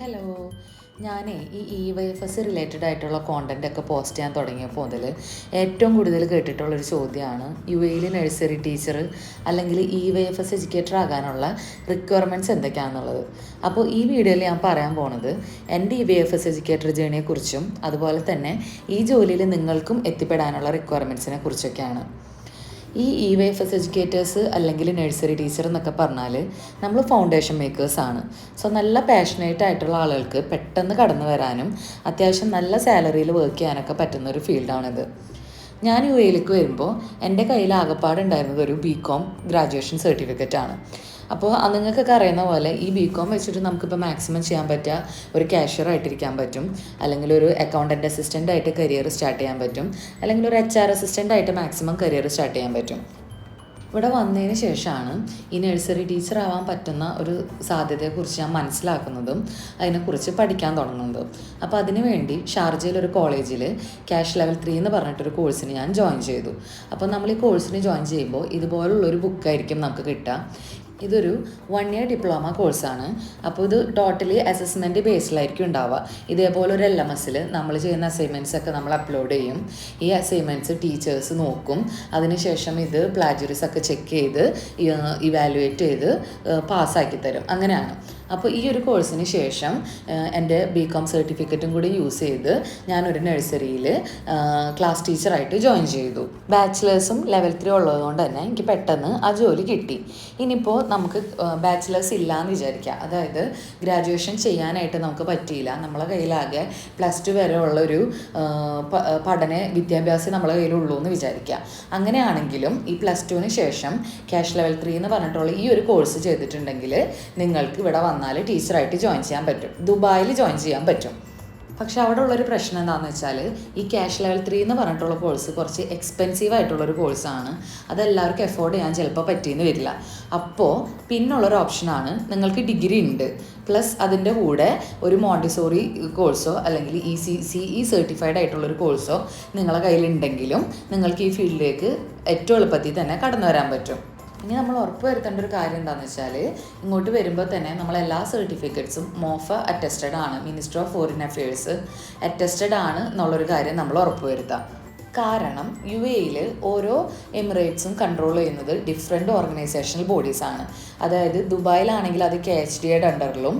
Hello ഞാനേ ഈ E Y F S related ആയിട്ടുള്ള കോണ്ടന്റ് ഒക്കെ പോസ്റ്റ് ചെയ്യാൻ തുടങ്ങിയപ്പോൾ മുതൽ ഏറ്റവും കൂടുതൽ കേട്ടിട്ടുള്ളൊരു ചോദ്യമാണ് യു എയിൽ നഴ്സറി ടീച്ചർ അല്ലെങ്കിൽ E Y F S educator ആകാനുള്ള റിക്വയർമെന്റ്സ് എന്തൊക്കെയാണെന്നുള്ളത് അപ്പോൾ ഈ വീഡിയോയിൽ ഞാൻ പറയാൻ പോണത് എന്റെ E Y F S educator ജേണിയെക്കുറിച്ചും അതുപോലെ തന്നെ ഈ ജോലിയിൽ നിങ്ങൾക്കും എത്തിപ്പെടാനുള്ള റിക്വയർമെന്റ്സിനെ കുറിച്ചൊക്കെയാണ്. ഈ E Y F S educators അല്ലെങ്കിൽ നഴ്സറി ടീച്ചർ എന്നൊക്കെ പറഞ്ഞാൽ നമ്മൾ ഫൗണ്ടേഷൻ മേക്കേഴ്സ് ആണ്. സോ നല്ല പാഷനേറ്റ് ആയിട്ടുള്ള ആളുകൾക്ക് പെട്ടെന്ന് കടന്നു വരാനും അത്യാവശ്യം നല്ല സാലറിയിൽ വർക്ക് ചെയ്യാനൊക്കെ പറ്റുന്ന ഒരു ഫീൽഡാണിത് ഞാൻ യു എയിലേക്ക് വരുമ്പോൾ എന്റെ കയ്യിൽ ആകപ്പാടുണ്ടായിരുന്നത് ഒരു ബി കോം ഗ്രാജുവേഷൻ സർട്ടിഫിക്കറ്റ് ആണ്. അപ്പോൾ നിങ്ങൾക്കൊക്കെ അറിയുന്ന പോലെ ഈ ബി കോം വെച്ചിട്ട് നമുക്കിപ്പോൾ മാക്സിമം ചെയ്യാൻ പറ്റുക. ഒരു ക്യാഷ്യർ ആയിട്ടിരിക്കാൻ പറ്റും. അല്ലെങ്കിൽ ഒരു അക്കൗണ്ടന്റ് അസിസ്റ്റന്റ് ആയിട്ട് കരിയർ സ്റ്റാർട്ട് ചെയ്യാൻ പറ്റും. അല്ലെങ്കിൽ ഒരു എച്ച് ആർ അസിസ്റ്റന്റ് ആയിട്ട് മാക്സിമം കരിയർ സ്റ്റാർട്ട് ചെയ്യാൻ പറ്റും. ഇവിടെ വന്നതിന് ശേഷമാണ് ഈ നഴ്സറി ടീച്ചർ ആവാൻ പറ്റുന്ന ഒരു സാധ്യതയെക്കുറിച്ച് ഞാൻ മനസ്സിലാക്കുന്നതും അതിനെക്കുറിച്ച് പഠിക്കാൻ തുടങ്ങുന്നതും. അപ്പോൾ അതിനു വേണ്ടി ഷാർജയിൽ ഒരു കോളേജിൽ ക്യാഷ് ലെവൽ ത്രീ എന്ന് പറഞ്ഞിട്ടൊരു കോഴ്സിന് ഞാൻ ജോയിൻ ചെയ്തു. അപ്പോൾ നമ്മൾ ഈ കോഴ്സിന് ജോയിൻ ചെയ്യുമ്പോൾ ഇതുപോലുള്ളൊരു ബുക്കായിരിക്കും നമുക്ക് കിട്ടുക. ഇതൊരു വൺ ഇയർ ഡിപ്ലോമ കോഴ്സാണ് അപ്പോൾ ഇത് ടോട്ടലി അസസ്മെന്റ് ബേസിലായിരിക്കും ഉണ്ടാവുക. ഇതേപോലെ ഒരു എൽ എം എസ്സിൽ നമ്മൾ ചെയ്യുന്ന അസൈൻമെന്റ്സ് ഒക്കെ നമ്മൾ അപ്ലോഡ് ചെയ്യും. ഈ അസൈൻമെന്റ്സ് ടീച്ചേഴ്സ് നോക്കും. അതിനുശേഷം ഇത് പ്ലാജറീസ് ഒക്കെ ചെക്ക് ചെയ്ത് ഇവാലുവേറ്റ് ചെയ്ത് പാസ്സാക്കി തരും. അങ്ങനെയാണ്. അപ്പോൾ ഈ ഒരു കോഴ്സിന് ശേഷം എന്റെ ബി കോം സർട്ടിഫിക്കറ്റും കൂടി യൂസ് ചെയ്ത് ഞാനൊരു നഴ്സറിയിൽ ക്ലാസ് ടീച്ചറായിട്ട് ജോയിൻ ചെയ്തു. ബാച്ചിലേഴ്സും ലെവൽ ത്രീ ഉള്ളതുകൊണ്ട് തന്നെ എനിക്ക് പെട്ടെന്ന് ആ ജോലി കിട്ടി. ഇനിയിപ്പോൾ നമുക്ക് ബാച്ചിലേഴ്സ് ഇല്ലയെന്ന് വിചാരിക്കുക അതായത് ഗ്രാജുവേഷൻ ചെയ്യാനായിട്ട് നമുക്ക് പറ്റിയില്ല. നമ്മളെ കയ്യിലാകെ പ്ലസ് ടു വരെ ഉള്ളൊരു പഠന വിദ്യാഭ്യാസം നമ്മളെ കയ്യിലുള്ളൂ എന്ന് വിചാരിക്കുക അങ്ങനെയാണെങ്കിലും ഈ പ്ലസ് ടുവിന് ശേഷം ക്യാഷ് ലെവൽ ത്രീ എന്ന് പറഞ്ഞിട്ടുള്ള ഈ ഒരു കോഴ്സ് ചെയ്തിട്ടുണ്ടെങ്കിൽ നിങ്ങൾക്ക് ഇവിടെ വന്നാൽ ടീച്ചറായിട്ട് ജോയിൻ ചെയ്യാൻ പറ്റും. ദുബായിൽ ജോയിൻ ചെയ്യാൻ പറ്റും. പക്ഷെ അവിടെ ഉള്ളൊരു പ്രശ്നം എന്താണെന്ന് വെച്ചാൽ ഈ ക്യാഷ് ലെവൽ ത്രീ എന്ന് പറഞ്ഞിട്ടുള്ള കോഴ്സ് കുറച്ച് എക്സ്പെൻസീവ് ആയിട്ടുള്ളൊരു കോഴ്സാണ് അതെല്ലാവർക്കും എഫോർഡ് ചെയ്യാൻ ചിലപ്പോൾ പറ്റിയെന്ന് വരില്ല. അപ്പോൾ പിന്നുള്ളൊരു ഓപ്ഷനാണ് നിങ്ങൾക്ക് ഡിഗ്രി ഉണ്ട്. പ്ലസ് അതിന്റെ കൂടെ ഒരു മോണ്ടിസോറി കോഴ്സോ അല്ലെങ്കിൽ E C C E certified ആയിട്ടുള്ളൊരു കോഴ്സോ നിങ്ങളെ കയ്യിലുണ്ടെങ്കിലും നിങ്ങൾക്ക് ഈ ഫീൽഡിലേക്ക് ഏറ്റവും എളുപ്പത്തിൽ തന്നെ കടന്നു വരാൻ പറ്റും. ഇനി നമ്മൾ ഉറപ്പ് വരുത്തേണ്ട ഒരു കാര്യം എന്താണെന്ന് വെച്ചാൽ ഇങ്ങോട്ട് വരുമ്പോൾ തന്നെ നമ്മൾ എല്ലാ സർട്ടിഫിക്കറ്റ്സും മോഫ അറ്റസ്റ്റഡ് ആണ് minister of foreign affairs attested ആണ് എന്നുള്ളൊരു കാര്യം നമ്മൾ ഉറപ്പ് വരുത്താം. കാരണം യു എയിൽ ഓരോ എമിറേറ്റ്സും കൺട്രോൾ ചെയ്യുന്നത് ഡിഫറെന്റ് ഓർഗനൈസേഷണൽ ബോഡീസാണ് അതായത് ദുബായിലാണെങ്കിൽ അത് കെ എച്ച് ഡിയുടെ അണ്ടറിലും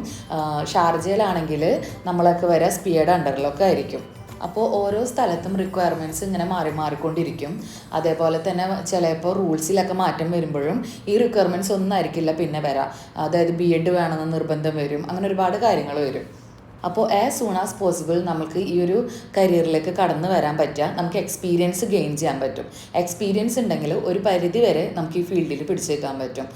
ഷാർജയിലാണെങ്കിൽ നമ്മളൊക്കെ വരെ സ്പിയുടെ അണ്ടറിലൊക്കെ ആയിരിക്കും. അപ്പോൾ ഓരോ സ്ഥലത്തും റിക്വയർമെന്റ്സ് ഇങ്ങനെ മാറി മാറിക്കൊണ്ടിരിക്കും. അതേപോലെ തന്നെ ചിലപ്പോൾ റൂൾസിലൊക്കെ മാറ്റം വരുമ്പോഴും ഈ റിക്വയർമെന്റ്സ് ഒന്നും ആയിരിക്കില്ല പിന്നെ വരാം. അതായത് ബി എഡ് വേണമെന്ന് നിർബന്ധം വരും. അങ്ങനെ ഒരുപാട് കാര്യങ്ങൾ വരും. അപ്പോൾ ആസ് സൂൺ ആസ് പോസിബിൾ നമുക്ക് ഈ ഒരു കരിയറിലേക്ക് കടന്നു വരാൻ പറ്റുക. നമുക്ക് എക്സ്പീരിയൻസ് ഗെയിൻ ചെയ്യാൻ പറ്റും. എക്സ്പീരിയൻസ് ഉണ്ടെങ്കിൽ ഒരു പരിധി വരെ നമുക്ക് ഈ ഫീൽഡിൽ പിടിച്ചേക്കാൻ പറ്റും.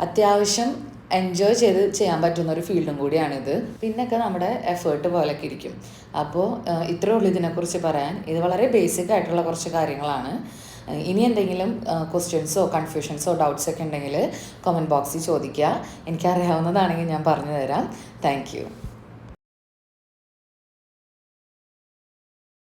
അത്യാവശ്യം എൻജോയ് ചെയ്ത് ചെയ്യാൻ പറ്റുന്ന ഒരു ഫീൽഡും കൂടിയാണിത്. പിന്നൊക്കെ നമ്മുടെ എഫേർട്ട് പോലൊക്കെ ഇരിക്കും. അപ്പോൾ ഇത്രയേ ഉള്ളൂ ഇതിനെക്കുറിച്ച് പറയാൻ. ഇത് വളരെ ബേസിക് ആയിട്ടുള്ള കുറച്ച് കാര്യങ്ങളാണ്. ഇനി എന്തെങ്കിലും ക്വസ്റ്റ്യൻസോ കൺഫ്യൂഷൻസോ ഡൗട്ട്സ് ഒക്കെ ഉണ്ടെങ്കിൽ കമന്റ് ബോക്സിൽ ചോദിക്കുക. എനിക്കറിയാവുന്നതാണെങ്കിൽ ഞാൻ പറഞ്ഞു തരാം. താങ്ക്